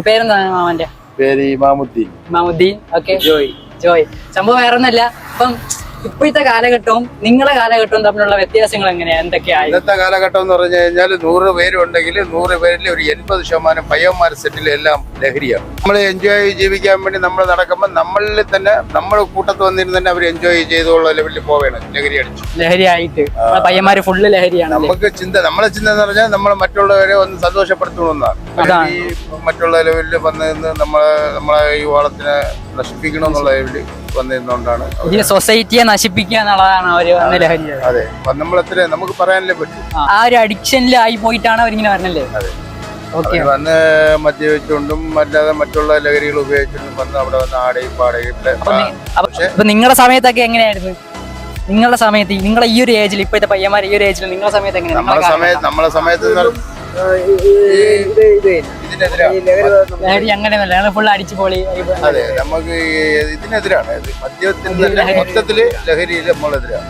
പേരെന്താണ് മാമന്റെ? പേര് ഇമാമുദ്ദീൻ മാമുദ്ദീൻ. ഓക്കെ. ജോയ്. ജോയ്. സംഭവം വേറെ ഒന്നല്ല ഇപ്പം ഇപ്പോഴത്തെ കാലഘട്ടവും നിങ്ങളുടെ കാലഘട്ടവും തമ്മിലുള്ള വ്യത്യാസങ്ങൾ എങ്ങനെയാ? എന്തൊക്കെയാണ് ഇന്നത്തെ കാലഘട്ടം എന്ന് പറഞ്ഞു കഴിഞ്ഞാൽ നൂറ് പേരുണ്ടെങ്കിൽ നൂറ് പേരിൽ ഒരു എൺപത് ശതമാനം പയ്യന്മാർ സെറ്റിൽ എല്ലാം ലഹരിയാണ്. നമ്മൾ എൻജോയ് ജീവിക്കാൻ വേണ്ടി നമ്മൾ നടക്കുമ്പോൾ നമ്മളിൽ തന്നെ നമ്മുടെ കൂട്ടത്ത് വന്നിരുന്ന് തന്നെ അവർ എൻജോയ് ചെയ്തുള്ള ലെവലിൽ പോവേണം ലഹരി അടിച്ചു. ലഹരിയായിട്ട്. ആയിട്ട് പയ്യന്മാര് ഫുള്ള് ലഹരിയാണ് നമുക്ക് ചിന്ത നമ്മളെ ചിന്ത എന്ന് പറഞ്ഞാൽ നമ്മൾ മറ്റുള്ളവരെ ഒന്ന് സന്തോഷപ്പെടുത്തണമെന്നാണ്. ഈ മറ്റുള്ള ലെവലിൽ വന്ന് നിന്ന് നമ്മളെ നമ്മളെ ഈ ഓളത്തിനെ നശിപ്പിക്കണമെന്നുള്ള ലെവലിൽ വന്നിരുന്നോണ്ടാണ് സൊസൈറ്റിയെ നശിപ്പിക്കുക എന്നുള്ളതാണ് അവർ വന്ന ലഹരി. അതെ. എത്ര നമുക്ക് പറയാനല്ലേ പറ്റും. ആ ഒരു അഡിക്ഷനിലായി പോയിട്ടാണ് അവരിങ്ങനെ വരണല്ലേ? വന്ന് മദ്യപിച്ചുകൊണ്ടും അല്ലാതെ മറ്റുള്ള ലഹരികൾ ഉപയോഗിച്ചുകൊണ്ടും വന്ന് അവിടെ വന്ന് ആടയും പാടയും പക്ഷേ അപ്പൊ നിങ്ങളുടെ സമയത്തൊക്കെ എങ്ങനെയായിരുന്നു? നിങ്ങളുടെ സമയത്ത് നിങ്ങളെ ഈ ഒരു ഏജിൽ ഇപ്പോഴത്തെ പയ്യന്മാരെ ഈ ഒരു ഏജിൽ നിങ്ങളുടെ സമയത്ത് എങ്ങനെയാണ് നമ്മളെ സമയത്ത് നമ്മളെ സമയത്ത് ലഹരി ഞങ്ങൾ ഫുൾ അടിച്ചു പോളി. അതെ നമുക്ക് ഇതിനെതിരാണ്. ഇത് മദ്യത്തിന് തന്നെ മൊത്തത്തിൽ ലഹരിയിൽ നമ്മളെതിരാണ്